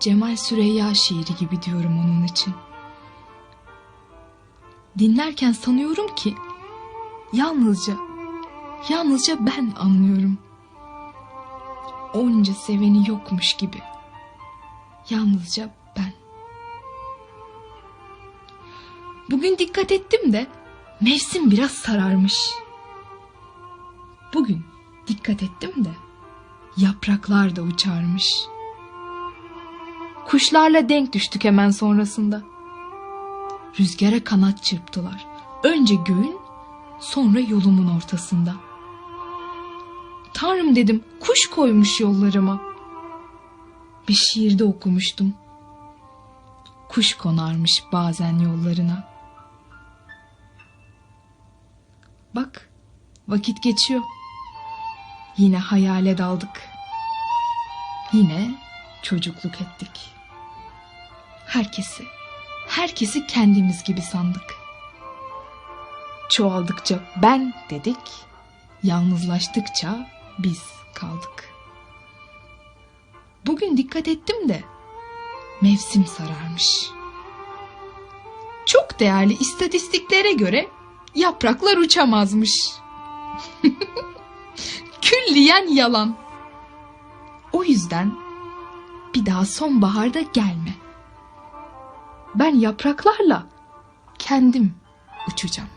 Cemal Süreyya şiiri gibi diyorum onun için. Dinlerken sanıyorum ki yalnızca, yalnızca ben anlıyorum. Onca seveni yokmuş gibi. Yalnızca ben. Bugün dikkat ettim de mevsim biraz sararmış. Bugün dikkat ettim de yapraklar da uçarmış. Kuşlarla denk düştük hemen sonrasında. Rüzgara kanat çırptılar. Önce göğün, sonra yolumun ortasında. Tanrım dedim, kuş koymuş yollarıma. Bir şiirde okumuştum. Kuş konarmış bazen yollarına. Bak, vakit geçiyor. Yine hayale daldık. Yine çocukluk ettik. Herkesi, herkesi kendimiz gibi sandık. Çoğaldıkça ben dedik, yalnızlaştıkça biz kaldık. Bugün dikkat ettim de mevsim sararmış. Çok değerli istatistiklere göre yapraklar uçamazmış. Külliyen yalan. O yüzden bir daha sonbaharda gelme. Ben yapraklarla kendim uçacağım.